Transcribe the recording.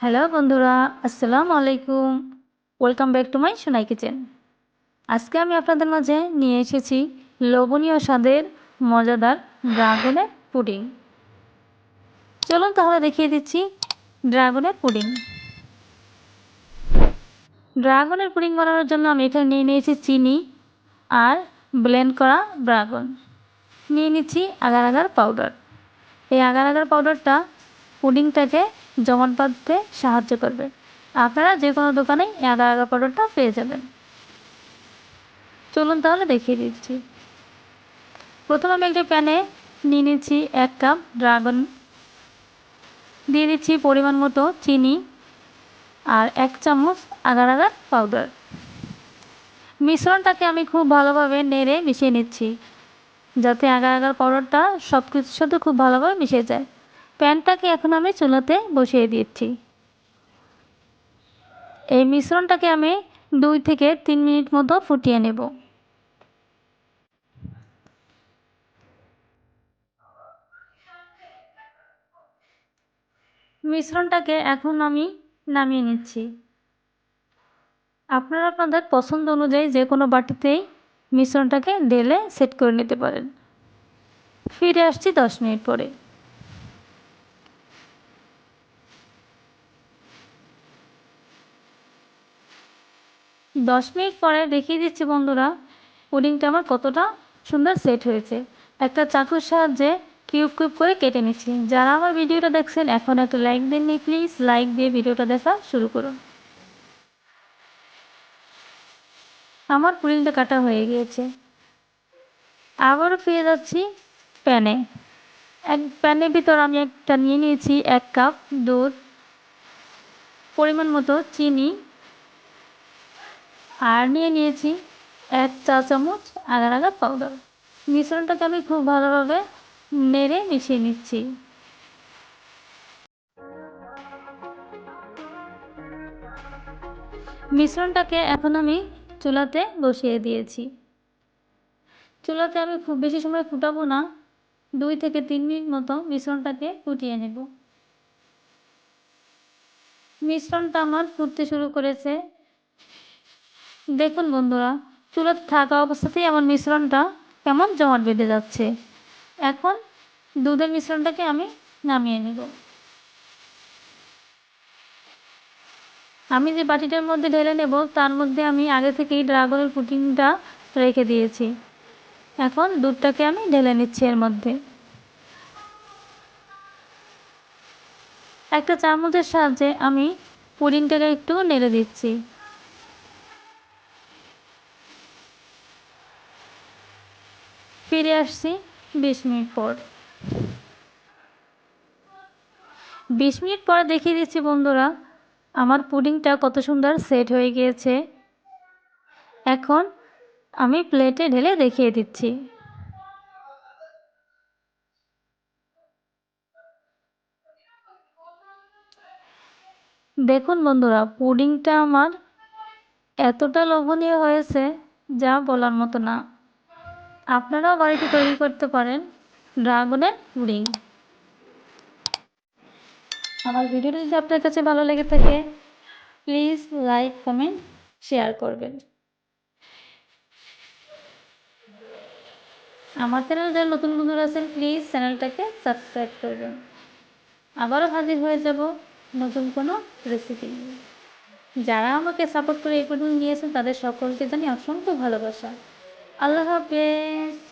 Hello বন্ধুরা, আসসালামু আলাইকুম। Welcome back to my Sonai kitchen আজকে আমি আপনাদের মাঝে নিয়ে এসেছি লবণীয় স্বাদের মজাদার ড্রাগনের পুডিং। চলুন তাহলে দেখিয়ে দিচ্ছি ড্রাগনের পুডিং। ড্রাগনের পুডিং বানানোর জন্য আমি এখানে নিয়ে নিয়েছি চিনি আর ব্লেন্ড করা ড্রাগন। নিয়ে নিচ্ছি আগার আগার পাউডার। এই আগার আগার পাউডারটা পুডিংটাকে জমাট বাঁধতে সাহায্য করবে। আপনারা যে কোনো দোকানেই আগার আগার পাউডারটা পেয়ে যাবেন। চলুন তাহলে দেখিয়ে দিচ্ছি। প্রথমে আমি একটা প্যানে নিয়ে নিচ্ছি এক কাপ ড্রাগন। দিয়ে দিচ্ছি পরিমাণ মতো চিনি আর এক চামচ আগার আগার পাউডার। মিশ্রণটাকে আমি খুব ভালোভাবে নেড়ে মিশিয়ে নিচ্ছি, যাতে আগার আগার পাউডারটা সব কিছুর সাথে খুব ভালোভাবে মিশে যায়। প্যানটাকে এখন আমি চুলাতে বসিয়ে দিচ্ছি। এই মিশ্রণটাকে আমি দুই থেকে তিন মিনিট মতো ফুটিয়ে নেব। মিশ্রণটাকে এখন আমি নামিয়ে নিচ্ছি। আপনারা আপনাদের পছন্দ অনুযায়ী যে কোনো বাটিতেই মিশ্রণটাকে ঢেলে সেট করে নিতে পারেন। ফিরে আসছি দশ মিনিট পরে। দশ মিনিট পরে দেখিয়ে দিচ্ছি বন্ধুরা, পুডিংটা আমার কতটা সুন্দর সেট হয়েছে। একটা চাকুর সাহায্যে কিউব কিউব করে কেটে নিচ্ছি। যারা আমার ভিডিওটা দেখছেন, এখন একটা লাইক দেননি প্লিজ লাইক দিয়ে ভিডিওটা দেখা শুরু করুন। আমার পুডিংটা কাটা হয়ে গিয়েছে। আবারও ফিরে যাচ্ছি প্যানে। এক প্যানের ভিতর আমি একটা নিয়ে নিয়েছি এক কাপ দুধ, পরিমাণ মতো চিনি আর নিয়ে নিয়েছি এক চা চামচ আগার আগার পাউডার মিশ্রণটাকে আমি খুব ভালোভাবে নেড়ে মিশিয়ে নিচ্ছি। মিশ্রণটাকে এখন আমি চুলাতে বসিয়ে দিয়েছি। চুলাতে আমি খুব বেশি সময় ফুটাবো না। দুই থেকে তিন মিনিট মতো মিশ্রণটাকে ফুটিয়ে নেব। মিশ্রণটা আমার ফুটতে শুরু করেছে। দেখুন বন্ধুরা চুলাতে থাকা অবস্থাতেই আমার মিশ্রণটা কেমন জমাট বেঁধে যাচ্ছে। এখন দুধের মিশ্রণটাকে আমি নামিয়ে নেব। আমি যে বাটিটার মধ্যে ঢেলে নেব, তার মধ্যে আমি আগে থেকেই ড্রাগনের পুটিংটা রেখে দিয়েছি। এখন দুধটাকে আমি ঢেলে নিচ্ছি এর মধ্যে। একটা চামচের সাহায্যে আমি পুডিংটাকে একটু নেড়ে দিচ্ছি। ফিরে আসছি বিশ মিনিট পর। বিশ মিনিট পর দেখিয়ে দিচ্ছি বন্ধুরা, আমার পুডিংটা কত সুন্দর সেট হয়ে গিয়েছে। এখন আমি প্লেটে ঢেলে দেখিয়ে দিচ্ছি। দেখুন বন্ধুরা, পুডিংটা আমার এতটা লোভনীয় হয়েছে যা বলার মতো না। আপনারাও বাড়িতে তৈরি করতে পারেন ড্রাগনের পুডিং। আমার ভিডিওটা যদি আপনার কাছে ভালো লেগে থাকে, প্লিজ লাইক, কমেন্ট, শেয়ার করবেন। আমার চ্যানেল যারা নতুন বন্ধুরা আছেন, প্লিজ চ্যানেলটাকে সাবস্ক্রাইব করবেন। আবারও হাজির হয়ে যাব নতুন কোনো রেসিপি যারা আমাকে সাপোর্ট করে এই পর্যন্ত নিয়েছেন, তাদের সকলকে জানি অসংখ্য ভালোবাসা। আল্লাহ হাফেজ।